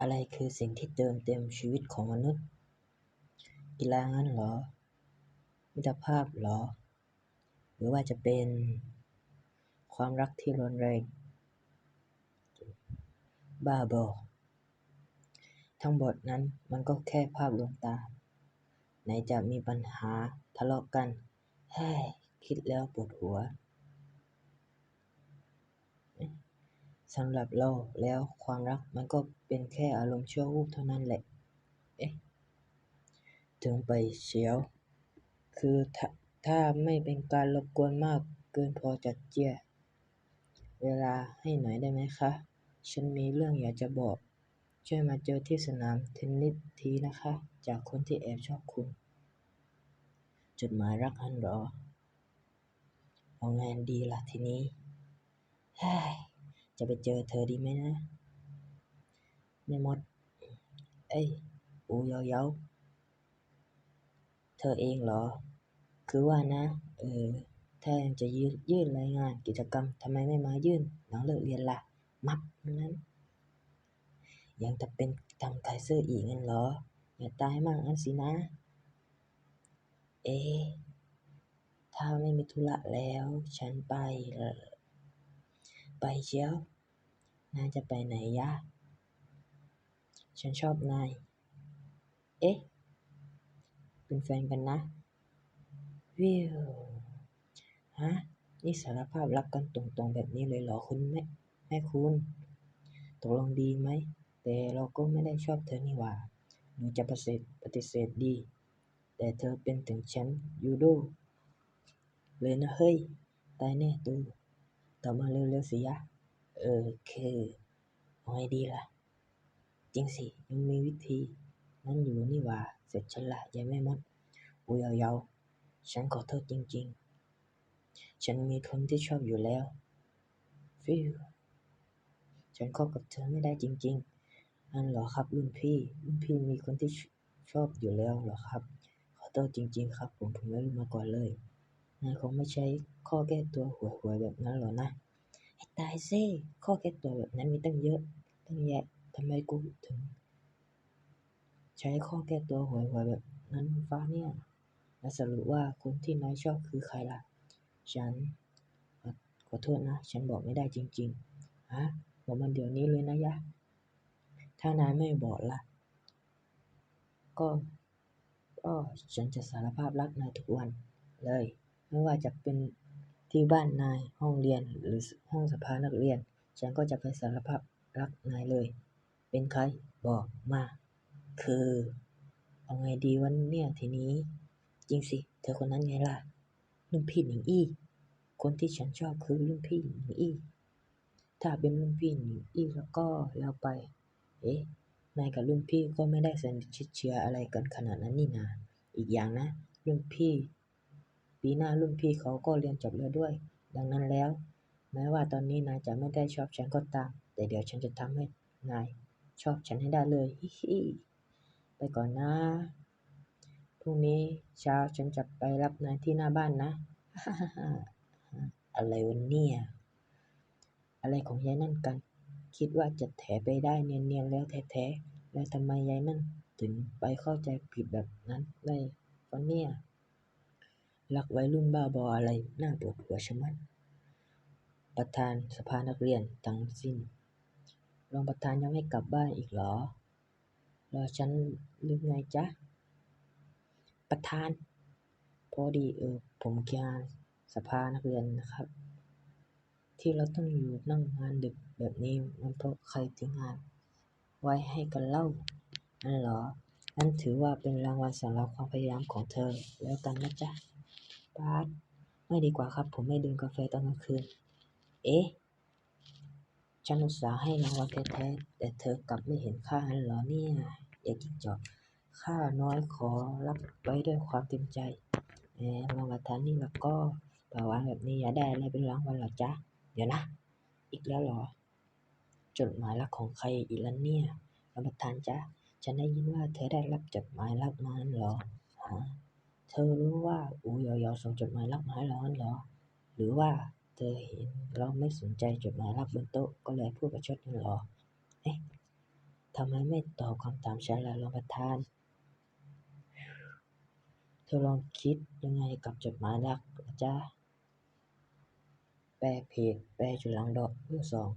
อะไรคือสิ่งที่เติมเต็มชีวิตของมนุษย์ กีฬางั้นเหรอ มิตรภาพเหรอ หรือว่าจะเป็นความรักที่รุนแรง บ้าบอทั้งหมดนั้นมันก็แค่ภาพลวงตา ไหนจะมีปัญหาทะเลาะกัน เฮ้ย คิดแล้วปวดหัว สำหรับเราแล้วความรักมันก็เป็นแค่อารมณ์ชั่ววูบเท่านั้นแหละ เอ๊ะ ถึงไปเชียว คือถ้าถ้าไม่เป็นการรบกวนมากเกินพอจะเจียเวลาให้หน่อยได้ไหมคะ ฉันมีเรื่องอยากจะบอก ช่วยมาเจอที่สนามเทนนิสทีนะคะ จากคนที่แอบชอบคุณ จดหมายรักอันรอ เอาไงดีล่ะทีนี้เฮ้ย จะไปเจอเธอดีไหมนะแม่มด เอ้ยปูเยาๆเธอเองเหรอ คือว่านะ เออ ถ้ายังจะยืนยื่นรายงานกิจกรรมทำไมไม่มายื่นหลังเลิกเรียนล่ะ มับนั้น ยังจะเป็นทำไคเซอร์อีกงั้นเหรอ อย่าตายมากงั้นสินะ เอ๊ถ้าไม่มีธุระแล้ว ฉันไปละ ไปเชียว นายจะไปไหนยะ ฉันชอบนาย เอ๊ะ เป็นแฟนกันนะ วิว ฮะ นี่สารภาพรักกันตรงๆแบบนี้เลยเหรอคุณแม่แม่คุณ ตกลงดีไหม แต่เราก็ไม่ได้ชอบเธอนี่หว่าหนูจะปฏิเสธปฏิเสธดี แต่เธอเป็นถึงแชมป์ยูโดเลยนะเฮ้ย ตายแน่ตู ตอมาเร็วๆสิยะ เออ คือเอาไงดีล่ะ จริงสิ ยังมีวิธี นั้นอยู่นี่ว่า เสร็จฉันละยายแม่มดปูเยาๆฉันขอโทษจริง ๆ ฉันมีคนที่ชอบอยู่แล้ว ฟิวฉันคบกับเธอไม่ได้จริงๆนั่นเหรอครับรุ่นพี่ รุ่นพี่มีคนที่ชอบอยู่แล้วเหรอครับ ขอโทษจริง ๆ ครับ ผมผมไม่รู้มาก่อนเลย นายคงไม่ใช้ข้อแก้ตัวหวยๆแบบนั้นหรอนะให้ตายซิข้อแก้ตัวแบบนั้นมีตั้งเยอะตั้งแยะทำไมกูถึง ใช้ข้อแก้ตัวหวยๆแบบนั้นฟ้าเนี่ยและสรุปว่าคนที่นายชอบคือใครล่ะ ฉันขอขอโทษนะ ฉันบอกไม่ได้จริงๆฮะบอกมันเดี๋ยวนี้เลยนะยะ ถ้านายไม่บอกล่ะ ก็ก็ฉันจะสารภาพรักนายทุกวันเลย ไม่ว่าจะเป็นที่บ้านนาย ห้องเรียน หรือห้องสภานักเรียน ฉันก็จะไปสารภาพรักนายเลย เป็นใคร บอกมา คือ เอาไงดีวันเนี่ยทีนี้ จริงสิ เธอคนนั้นไงล่ะรุ่นพี่หนิงอี้ คนที่ฉันชอบคือรุ่นพี่หนิงอี้ ถ้าเป็นรุ่นพี่หนิงอี้แล้วก็แล้วไป เอ๊ะ นายกับรุ่นพี่ก็ไม่ได้สนิทชิดเชื้ออะไรกันขนาดนั้นนี่นา อีกอย่างนะ รุ่นพี่ ปีหน้ารุ่นพี่เขาก็เรียนจบแล้วด้วย ดังนั้นแล้ว แม้ว่าตอนนี้นายจะไม่ได้ชอบฉันก็ตาม แต่เดี๋ยวฉันจะทำให้นายชอบฉันให้ได้เลยฮิฮิไปก่อนนะพรุ่งนี้เช้าฉันจะไปรับนายที่หน้าบ้านนะ อะไรวะเนี่ยอะไรของยายนั่นกัน คิดว่าจะแถไปได้เนียนๆแล้วแท้ๆแล้วทำไมยายนั่น ถึงไปเข้าใจผิดแบบนั้นได้วะเนี่ย รักวัยรุ่นบ้าบออะไรน่าปวดหัวชะมัด ประธานสภานักเรียนทั้งสิ้น รองประธานยังไม่กลับบ้านอีกเหรอ รอฉันหรือไงจ๊ะ ประธาน พอดีเออผมงานสภานักเรียนนะครับ ที่เราต้องอยู่นั่งงานดึกแบบนี้มันเพราะใครทิ้งงาน ไว้ให้กันเล่านั่นเหรอนั่นถือว่าเป็นรางวัลสำหรับความพยายามของเธอแล้วกันนะจ๊ะ บาสไม่ดีกว่าครับ ผมไม่ดื่มกาแฟตอนกลางคืน เอ๊ะ ฉันอุตส่าห์ให้รางวัลแท้ๆแต่เธอกลับไม่เห็นค่าหันเหรอเนี่ยเด็กจิงจอกข้าน้อยขอรับไว้ด้วยความเต็มใจแหมรางวัลทานนี่แล้วก็ปาวานแบบนี้อย่าได้อะไรเป็นรางวัลหรอจ๊ะ เดี๋ยวนะ อีกแล้วเหรอ จดหมายรักของใครอีกแล้วเนี่ยรองประธานจ๊ะ ฉันได้ยินว่าเธอได้รับจดหมายรักมาเหรอฮะ เธอรู้ว่าอูเหยาเหยาส่งจดหมายรักมาให้เรางั้นเหรอ หรือว่าเธอเห็นเราไม่สนใจจดหมายรับบนโต๊ะก็เลยพูดประชดนั่นหรอ เอ๊ะทำไมไม่ตอบคำถามฉันล่ะรองประธาน เธอลองคิดยังไงกับจดหมายรักจ้ะแปลเพจแปลจุลังดอกเรื่อสอง